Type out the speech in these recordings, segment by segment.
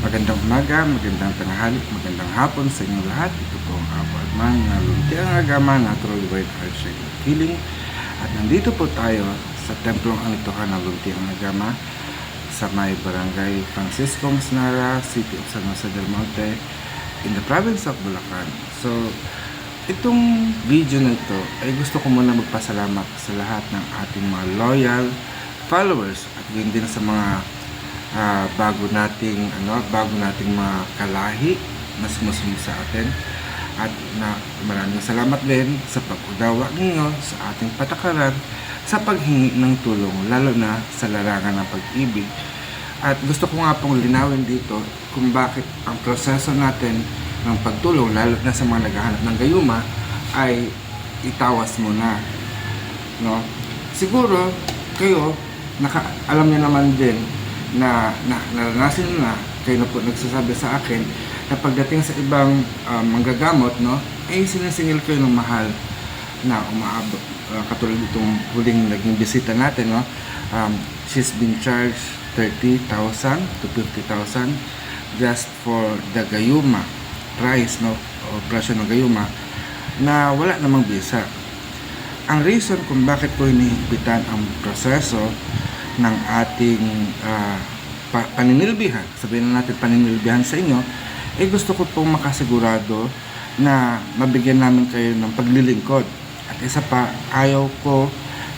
Magandang umaga, magandang tanghali, magandang hapon sa inyong lahat. Ito po ang Apo Adman na Luntiang Agama Natural White Heart Shape Healing. At nandito po tayo sa Templong Anitohan ng Luntiang Agama sa may Barangay Francisco Masnara, City of San Jose del Monte, in the province of Bulacan. So, itong video na ito ay gusto ko muna magpasalamat sa lahat ng ating mga loyal followers at yun din sa mga ah, bago nating ano bago nating mga kalahi na sumusunod sa atin. At na maraming salamat din sa pag-unawa ninyo sa ating patakaran sa paghingi ng tulong lalo na sa larangan ng pag-ibig. At gusto ko nga pong linawin dito kung bakit ang proseso natin ng pagtulong lalo na sa mga naghahanap ng gayuma ay itawas muna no? Siguro kayo naka, alam niyo naman din na, na na kayo na po nagsasabi sa akin na pagdating sa ibang um, manggagamot no ay sinisingil kayo ng mahal na umaabot. Uh, katulad itong huling naging bisita natin no um, she's been charged 30,000 to 50,000 just for the gayuma price no o presyo ng gayuma na wala namang bisa. Ang reason kung bakit po hinihigpitan ang proseso ng ating ah, pa- paninilbihan, sabihin na natin paninilbihan sa inyo, eh gusto ko pong makasigurado na mabigyan namin kayo ng paglilingkod. At isa pa, ayaw ko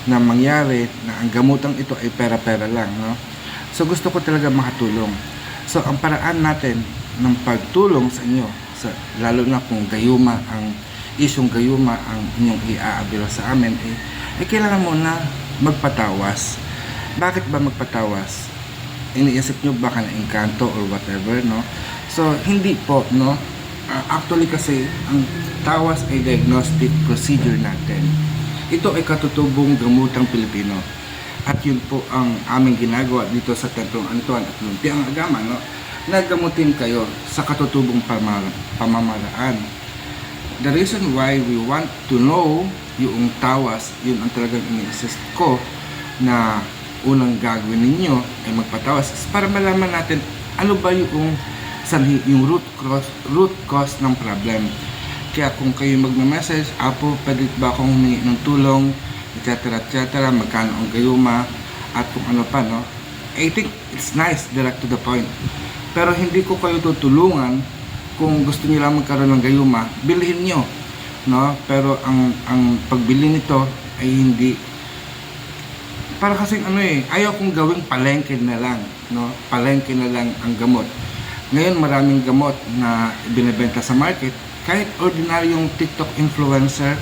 na mangyari na ang gamutang ito ay pera-pera lang. No? So gusto ko talaga makatulong. So ang paraan natin ng pagtulong sa inyo, sa, lalo na kung gayuma ang isyong gayuma ang inyong iaabilo sa amin, eh, eh kailangan mo na magpatawas. Bakit ba magpatawas? Iniisip nyo baka na engkanto or whatever, no? So, hindi po, no? Ah, actually kasi, ang tawas ay diagnostic procedure natin. Ito ay katutubong gamutang Pilipino. At yun po ang aming ginagawa dito sa Templong Antuan at Lumpiang Agama, no? Nagamutin kayo sa katutubong pamamaraan. The reason why we want to know yung tawas, yun ang talagang ini-assist ko na unang gagawin ninyo ay magpatawas para malaman natin ano ba yung sanhi, yung root cause, root cause ng problem. Kaya kung kayo magme-message, Apo, pwede ba akong humingi ng tulong, etc. etc. magkano ang gayuma, at kung ano pa, no? I think it's nice, direct to the point. Pero hindi ko kayo tutulungan kung gusto niyo lang magkaroon ng gayuma, bilhin nyo. No? Pero ang ang pagbili nito ay hindi para kasi ano eh, ayaw kong gawing palengke na lang, no? Palengke na lang ang gamot. Ngayon maraming gamot na binebenta sa market, kahit ordinaryong TikTok influencer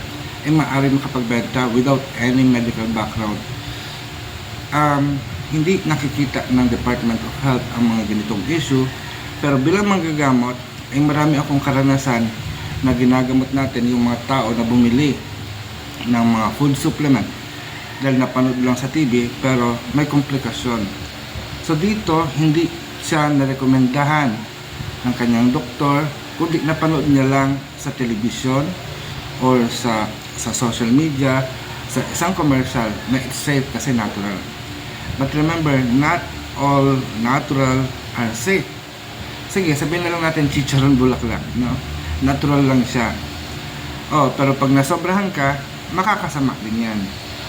ay maaari makapagbenta without any medical background. Um, hindi nakikita ng Department of Health ang mga ganitong issue, pero bilang manggagamot, ay marami akong karanasan na ginagamot natin yung mga tao na bumili ng mga food supplement dahil napanood lang sa TV pero may komplikasyon. So dito, hindi siya narekomendahan ng kanyang doktor kundi napanood niya lang sa television or sa sa social media sa isang commercial na it's safe kasi natural. But remember, not all natural are safe. Sige, sabihin na lang natin chicharon bulaklak, no? Natural lang siya. Oh, pero pag nasobrahan ka, makakasama din yan.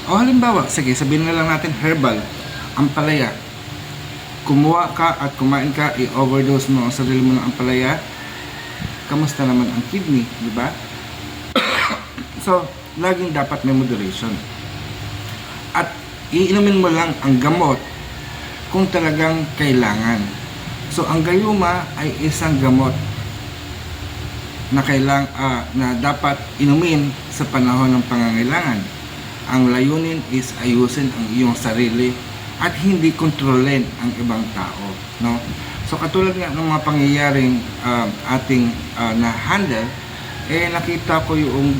O halimbawa, sige, sabihin na lang natin herbal, ampalaya. Kumuha ka at kumain ka, i-overdose mo ang sarili mo ng ampalaya, kamusta naman ang kidney, di ba? so, laging dapat may moderation. At iinumin mo lang ang gamot kung talagang kailangan. So, ang gayuma ay isang gamot na kailang ah, na dapat inumin sa panahon ng pangangailangan. Ang layunin is ayusin ang iyong sarili at hindi kontrolin ang ibang tao, no? So katulad nga ng mga pangyayaring ah, ating ah, na-handle, eh nakita ko yung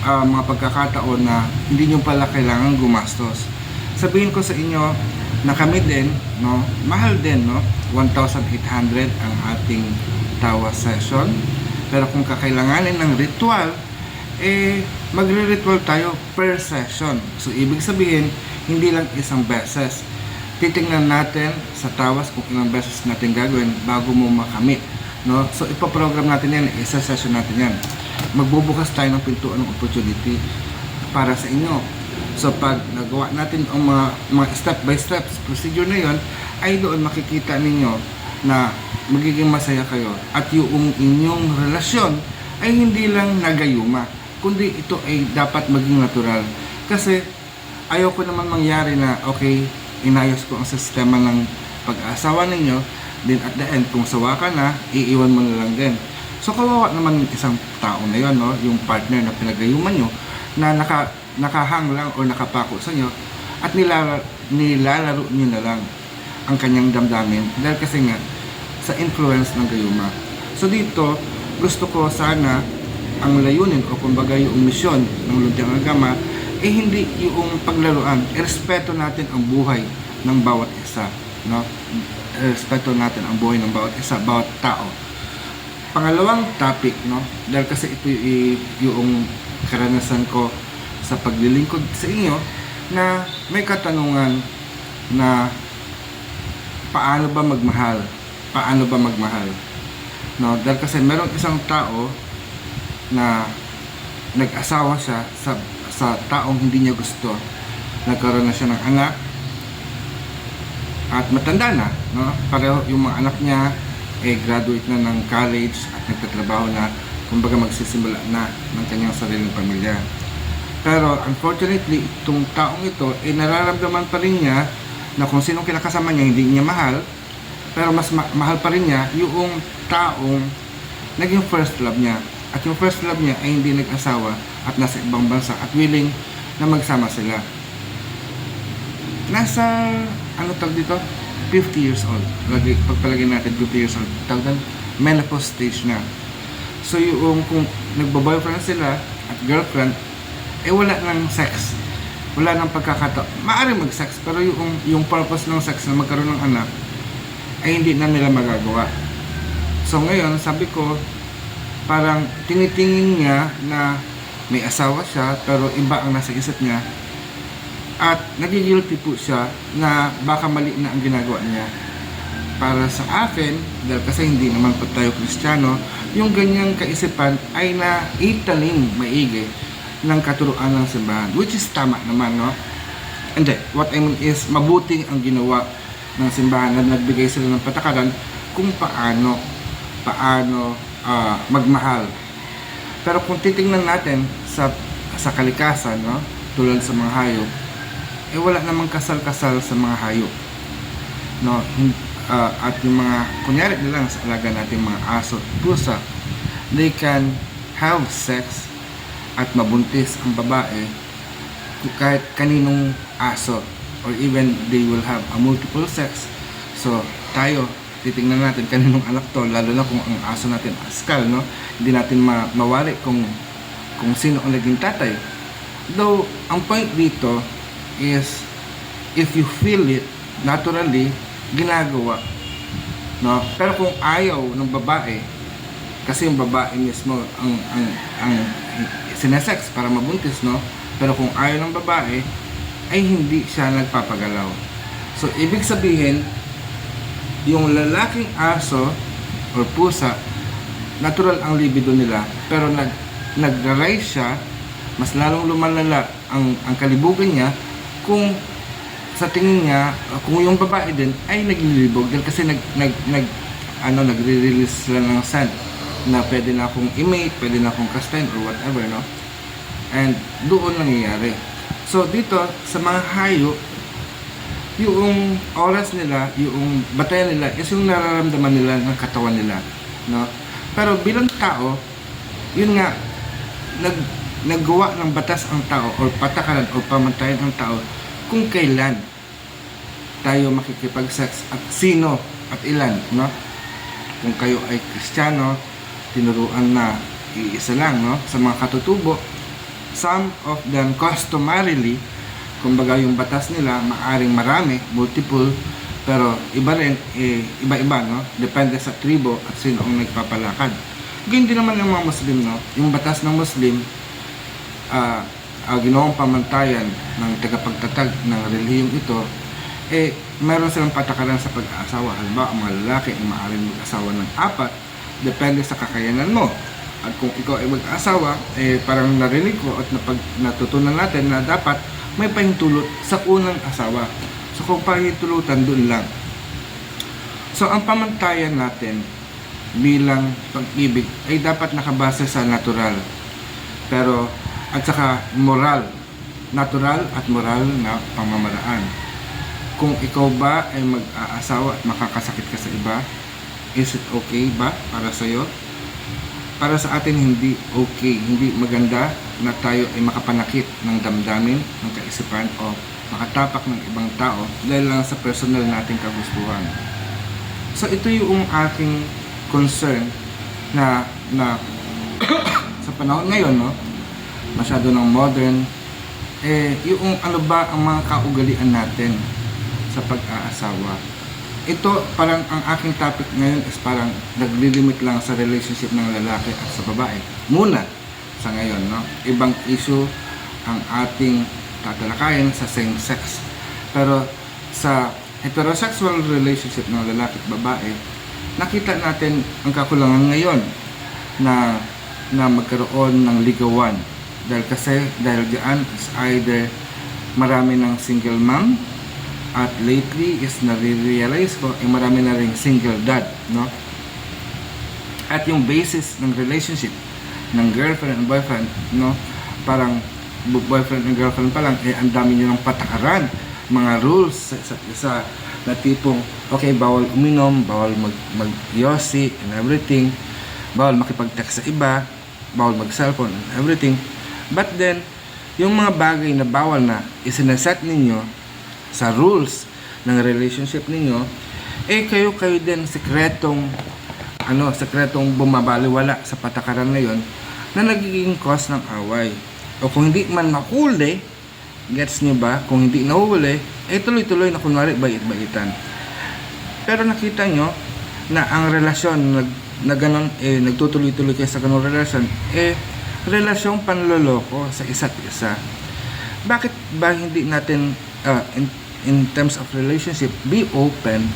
ah, mga pagkakataon na hindi nyo pala kailangan gumastos. Sabihin ko sa inyo na kami din, no, mahal din, no, 1,800 ang ating tawa session. Pero kung kakailanganin ng ritual, eh, magre-ritual tayo per session. So, ibig sabihin, hindi lang isang beses. titingnan natin sa tawas kung ilang beses natin gagawin bago mo makamit. No? So, ipaprogram natin yan, isa session natin yan. Magbubukas tayo ng pintuan ng opportunity para sa inyo. So, pag nagawa natin ang mga, mga step by steps procedure na yon ay doon makikita ninyo na magiging masaya kayo at yung inyong relasyon ay hindi lang nagayuma kundi ito ay dapat maging natural. Kasi ayaw ko naman mangyari na okay inayos ko ang sistema ng pag-aasawa ninyo then at the end kung sawa ka na iiwan mo na lang din. So kawawa naman yung isang tao na yon no? Yung partner na pinagayuman nyo na naka, nakahang lang o nakapako sa inyo at nilala, nilalaro nyo na lang ang kanyang damdamin. Dahil kasi nga sa influence ng gayuma. So dito, gusto ko sana ang layunin o kumbaga yung misyon ng Luntiang Agama eh hindi yung paglaruan. Irespeto natin ang buhay ng bawat isa. No? Irespeto natin ang buhay ng bawat isa, bawat tao. Pangalawang topic, no? dahil kasi ito yung karanasan ko sa paglilingkod sa inyo na may katanungan na paano ba magmahal? Paano ba magmahal? No, dahil kasi merong isang tao na nag-asawa siya sa sa taong hindi niya gusto. Nagkaroon na siya ng anak at matanda na, no? Pareho yung mga anak niya eh graduate na ng college at nagtatrabaho na kumbaga magsisimula na ng kanyang sariling pamilya. Pero unfortunately, itong taong ito, eh nararamdaman pa rin niya na kung sinong kinakasama niya hindi niya mahal, pero mas ma- mahal pa rin niya yung taong naging first love niya. At yung first love niya ay hindi nag-asawa at nasa ibang bansa at willing na magsama sila. Nasa, ano tawag dito? 50 years old. Lagi, pagpalagay natin 50 years old. Tawag doon, menopause stage na. So yung kung nagbo-boyfriend sila at girlfriend, eh wala nang sex. Wala nang pagkakataon. Maaari mag-sex, pero yung, yung purpose ng sex na magkaroon ng anak, ay hindi na nila magagawa. So ngayon, sabi ko, parang tinitingin niya na may asawa siya, pero iba ang nasa isip niya. At nagigilty po siya na baka mali na ang ginagawa niya. Para sa akin, dahil kasi hindi naman po tayo kristyano, yung ganyang kaisipan ay na italim maigi ng katuruan ng simbahan. Which is tama naman, no? Hindi. What I mean is, mabuting ang ginawa ng simbahan na nagbigay sila ng patakaran kung paano paano ah, magmahal. Pero kung titingnan natin sa sa kalikasan, no, tulad sa mga hayop, eh wala namang kasal-kasal sa mga hayop. No, ah, at yung mga kunyari na lang sa alaga natin mga aso, at pusa, they can have sex at mabuntis ang babae kahit kaninong aso or even they will have a multiple sex. So, tayo, titingnan natin kaninong anak to, lalo na kung ang aso natin askal, no? Hindi natin ma mawari kung kung sino ang naging tatay. Though, ang point dito is if you feel it naturally, ginagawa. No? Pero kung ayaw ng babae, kasi yung babae mismo ang ang ang sinesex para mabuntis, no? Pero kung ayaw ng babae, ay hindi siya nagpapagalaw. So, ibig sabihin, yung lalaking aso or pusa, natural ang libido nila, pero nag nag-rise siya, mas lalong lumalala ang, ang kalibugan niya kung sa tingin niya, kung yung babae din ay naglilibog dahil kasi nag, nag, nag ano, nagre-release sila ng scent na pwede na akong i-mate, pwede na akong castain or whatever, no? And doon nangyayari. So dito sa mga hayop, yung oras nila, yung batayan nila is yung nararamdaman nila ng katawan nila, no? Pero bilang tao, yun nga nag naggawa ng batas ang tao or patakaran o pamantayan ang tao kung kailan tayo makikipag-sex at sino at ilan, no? Kung kayo ay Kristiyano, tinuruan na iisa lang, no? Sa mga katutubo, some of them customarily, kumbaga yung batas nila, maaring marami, multiple, pero iba rin, eh, iba-iba, no? Depende sa tribo at sino ang nagpapalakad. Ganyan din naman yung mga Muslim, no? Yung batas ng Muslim, ah, ah, ginawang pamantayan ng tagapagtatag ng relihiyong ito eh, meron silang patakaran sa pag-aasawa. Halimbawa, ang mga lalaki ay maaaring mag-asawa ng apat, depende sa kakayanan mo. At kung ikaw ay mag-asawa, eh, parang narinig ko at napag, natutunan natin na dapat may pahintulot sa unang asawa. So kung pahintulutan, dun lang. So ang pamantayan natin bilang pag-ibig ay dapat nakabase sa natural. Pero at saka moral. Natural at moral na pamamaraan. Kung ikaw ba ay mag-aasawa at makakasakit ka sa iba, is it okay ba para sa iyo? Para sa atin hindi okay, hindi maganda na tayo ay makapanakit ng damdamin, ng kaisipan o makatapak ng ibang tao dahil lang sa personal nating kagustuhan. So ito yung aking concern na na sa panahon ngayon no masyado ng modern eh yung ano ba ang mga kaugalian natin sa pag-aasawa. Ito parang ang aking topic ngayon is parang naglilimit lang sa relationship ng lalaki at sa babae. Muna sa ngayon no. Ibang issue ang ating tatalakayin sa same sex. Pero sa heterosexual relationship ng lalaki at babae, nakita natin ang kakulangan ngayon na na magkaroon ng ligawan. Dahil kasi, dahil diyan is either marami ng single mom at lately is nare-realize ko ay marami na ring single dad, no? At yung basis ng relationship ng girlfriend and boyfriend, no? Parang boyfriend and girlfriend pa lang, eh ang dami nyo ng patakaran, mga rules sa isa't isa na tipong, okay, bawal uminom, bawal mag, mag and everything, bawal makipag-text sa iba, bawal mag-cellphone and everything. But then, yung mga bagay na bawal na isinaset ninyo sa rules ng relationship ninyo, eh kayo kayo din sekretong ano, sekretong bumabaliwala sa patakaran na yon na nagiging cause ng away. O kung hindi man mahuli, gets nyo ba? Kung hindi nahuli, eh tuloy-tuloy na kunwari bait-baitan. Pero nakita nyo na ang relasyon nag, na ganon, eh, nagtutuloy-tuloy kayo sa ganong relasyon, eh, relasyong panloloko sa isa't isa. Bakit ba hindi natin, in, in terms of relationship, be open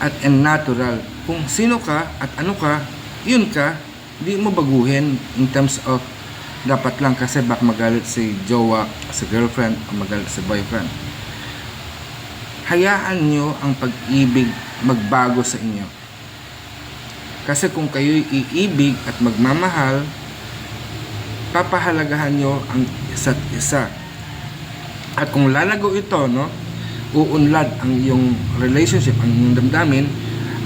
at and natural. Kung sino ka at ano ka, yun ka, di mo baguhin in terms of dapat lang kasi bak magalit si jowa, si girlfriend, o magalit si boyfriend. Hayaan nyo ang pag-ibig magbago sa inyo. Kasi kung kayo'y iibig at magmamahal, papahalagahan nyo ang isa't isa. At kung lalago ito, no, uunlad ang iyong relationship, ang iyong damdamin,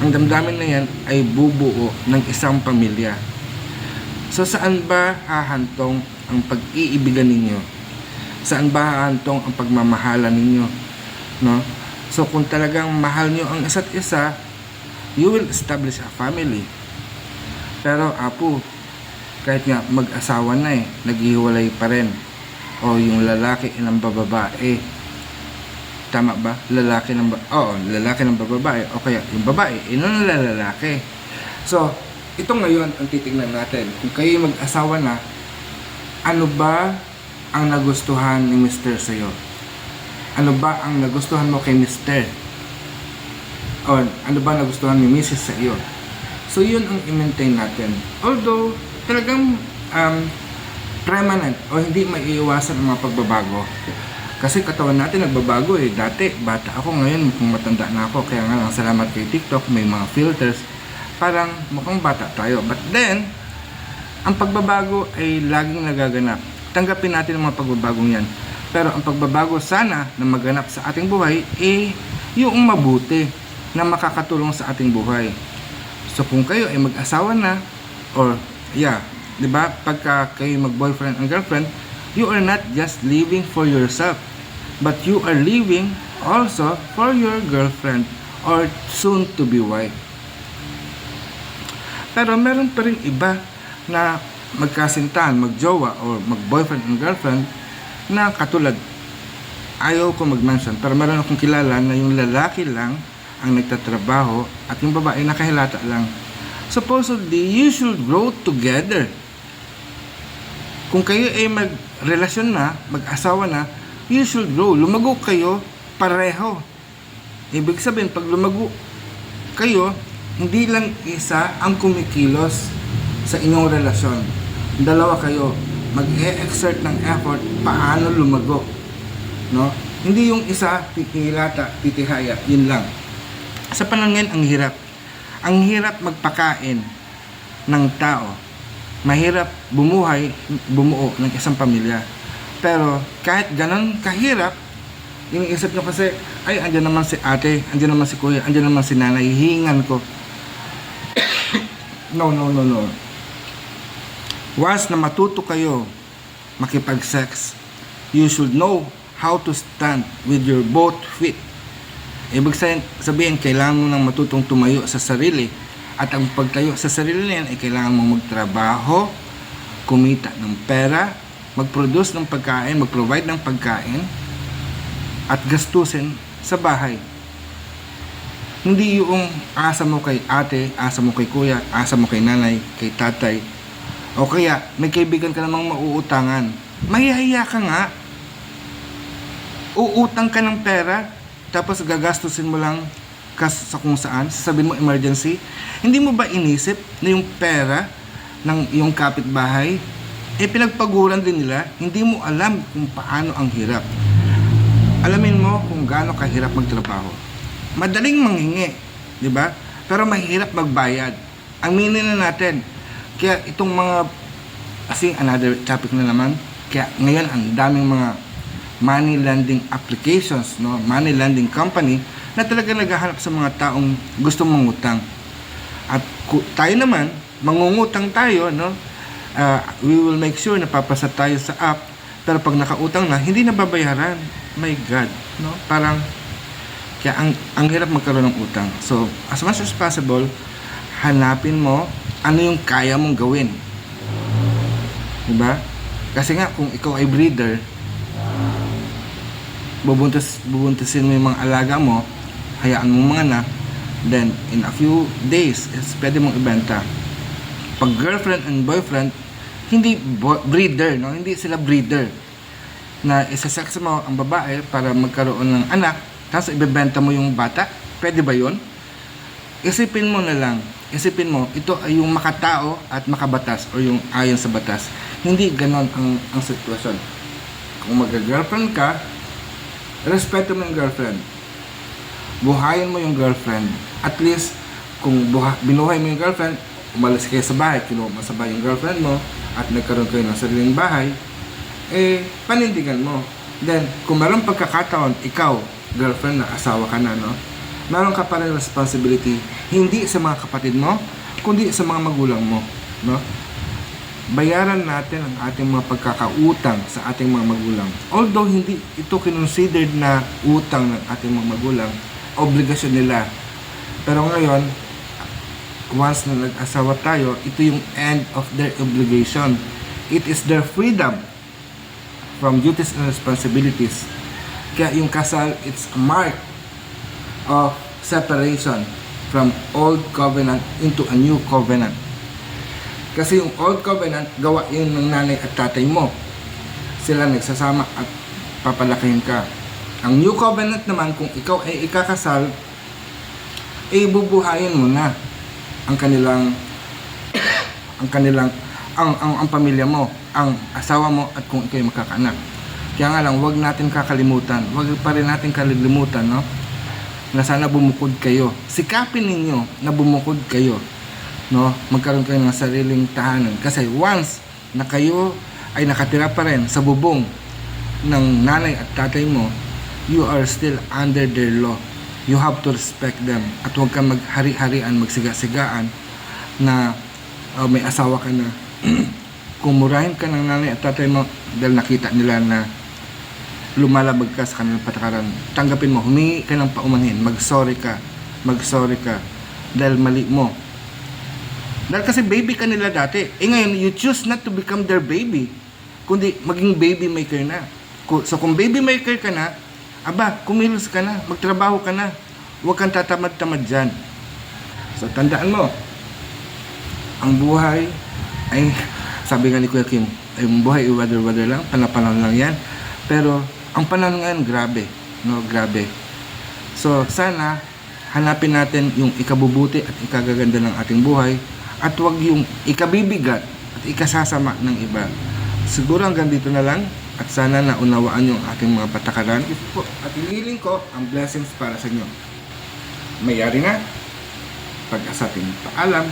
ang damdamin na yan ay bubuo ng isang pamilya. So saan ba hahantong ang pag-iibigan ninyo? Saan ba hahantong ang pagmamahalan ninyo? No? So kung talagang mahal nyo ang isa't isa, you will establish a family. Pero apo, kahit nga mag-asawa na eh, naghihiwalay pa rin. O yung lalaki ng bababae. Tama ba? Lalaki ng ba- Oo, lalaki ng bababae. O kaya yung babae, ino ng lalaki. So, ito ngayon ang titingnan natin. Kung kayo mag-asawa na, ano ba ang nagustuhan ni Mr. sa'yo? Ano ba ang nagustuhan mo kay Mr.? O ano ba nagustuhan ni Mrs. sa? So, yun ang i-maintain natin. Although, talagang um, permanent o hindi maiiwasan ang mga pagbabago. Kasi katawan natin nagbabago eh. Dati, bata ako ngayon, kung matanda na ako. Kaya nga lang, salamat kay TikTok, may mga filters. Parang mukhang bata tayo. But then, ang pagbabago ay laging nagaganap. Tanggapin natin ang mga pagbabagong yan. Pero ang pagbabago sana na maganap sa ating buhay, eh, yung mabuti na makakatulong sa ating buhay. So kung kayo ay mag-asawa na, or yeah, di ba, pagka kayo mag-boyfriend and girlfriend, you are not just living for yourself, but you are living also for your girlfriend or soon to be wife. Pero meron pa rin iba na magkasintahan, magjowa or mag-boyfriend and girlfriend na katulad ayaw ko mag-mention pero meron akong kilala na yung lalaki lang ang nagtatrabaho at yung babae nakahilata lang. Supposedly, you should grow together. Kung kayo ay magrelasyon na, mag-asawa na, you should grow. Lumago kayo pareho. Ibig sabihin, pag lumago kayo, hindi lang isa ang kumikilos sa inyong relasyon. Dalawa kayo, mag-e-exert ng effort paano lumago. No? Hindi yung isa, titilata, titihaya, yun lang. Sa panahon ngayon, ang hirap. Ang hirap magpakain ng tao. Mahirap bumuhay, bumuo ng isang pamilya. Pero kahit ganon kahirap, iniisip nyo kasi, ay, andyan naman si ate, andyan naman si kuya, andyan naman si nanay, hihingan ko. no, no, no, no. Once na matuto kayo makipag-sex, you should know how to stand with your both feet. Ibig sabihin, kailangan mo nang matutong tumayo sa sarili. At ang pagtayo sa sarili na ay kailangan mo magtrabaho, kumita ng pera, mag-produce ng pagkain, mag-provide ng pagkain, at gastusin sa bahay. Hindi yung asa mo kay ate, asa mo kay kuya, asa mo kay nanay, kay tatay. O kaya, may kaibigan ka namang mauutangan. Mahihiya ka nga. Uutang ka ng pera, tapos gagastusin mo lang kas sa kung saan, sasabihin mo emergency. Hindi mo ba inisip na yung pera ng yung kapitbahay, eh pinagpaguran din nila, hindi mo alam kung paano ang hirap. Alamin mo kung gaano kahirap magtrabaho. Madaling manghingi, di ba? Pero mahirap magbayad. Aminin na natin. Kaya itong mga, kasi another topic na naman, kaya ngayon ang daming mga money lending applications, no? money lending company na talaga naghahanap sa mga taong gusto mangutang. At tayo naman, mangungutang tayo, no? Ah, we will make sure na papasa tayo sa app pero pag nakautang na, hindi na babayaran. My God, no? Parang kaya ang ang hirap magkaroon ng utang. So, as much as possible, hanapin mo ano yung kaya mong gawin. 'Di ba? Kasi nga kung ikaw ay breeder, bubuntis bubuntisin mo yung mga alaga mo, hayaan mo mga anak, then in a few days, is pwede mong ibenta. Pag girlfriend and boyfriend, hindi breeder, no? Hindi sila breeder. Na isa-sex mo ang babae para magkaroon ng anak, tapos ibebenta mo yung bata. Pwede ba yun? Isipin mo na lang, isipin mo, ito ay yung makatao at makabatas o yung ayon sa batas. Hindi ganon ang, ang sitwasyon. Kung mag-girlfriend ka, respeto mo yung girlfriend. Buhayin mo yung girlfriend. At least, kung buha, binuhay mo yung girlfriend, umalis kayo sa bahay, kinuha mo sa bahay yung girlfriend mo, at nagkaroon kayo ng sariling bahay, eh, panindigan mo. Then, kung meron pagkakataon, ikaw, girlfriend na, asawa ka na, no? Meron ka pa rin responsibility, hindi sa mga kapatid mo, kundi sa mga magulang mo, no? Bayaran natin ang ating mga pagkakautang sa ating mga magulang. Although hindi ito kinonsidered na utang ng ating mga magulang, obligasyon nila. Pero ngayon, once na nag-asawa tayo, ito yung end of their obligation. It is their freedom from duties and responsibilities. Kaya yung kasal, it's a mark of separation from old covenant into a new covenant. Kasi yung old covenant, gawa yun ng nanay at tatay mo. Sila nagsasama at papalakihin ka. Ang new covenant naman, kung ikaw ay ikakasal, eh bubuhayin mo na ang kanilang ang kanilang ang, ang, ang pamilya mo, ang asawa mo at kung ikaw ay magkakaanak. Kaya nga lang, wag natin kakalimutan. Wag pa rin natin kalilimutan, no? Na sana bumukod kayo. Sikapin ninyo na bumukod kayo. No? Magkaroon kayo ng sariling tahanan. Kasi once na kayo ay nakatira pa rin sa bubong ng nanay at tatay mo, you are still under their law. You have to respect them. At huwag kang maghari-harian, magsiga-sigaan na uh, may asawa ka na. Kumurahin ka ng nanay at tatay mo dahil nakita nila na lumalabag ka sa kanilang patakaran. Tanggapin mo, humingi ka ng paumanhin, mag-sorry ka, mag-sorry ka dahil mali mo. Dahil kasi baby ka nila dati. Eh ngayon, you choose not to become their baby. Kundi maging baby maker na. So kung baby maker ka na, aba, kumilos ka na, magtrabaho ka na. Huwag kang tatamad-tamad dyan. So tandaan mo, ang buhay ay, sabi nga ni Kuya Kim, ay ang buhay ay weather-weather lang, panapanahon lang yan. Pero ang panahon ngayon, grabe. No, grabe. So, sana hanapin natin yung ikabubuti at ikagaganda ng ating buhay at wag yung ikabibigat at ikasasama ng iba. Siguro hanggang dito na lang at sana naunawaan yung ating mga patakaran. At iniling ko ang blessings para sa inyo. Mayari na. Pag-asapin, paalam.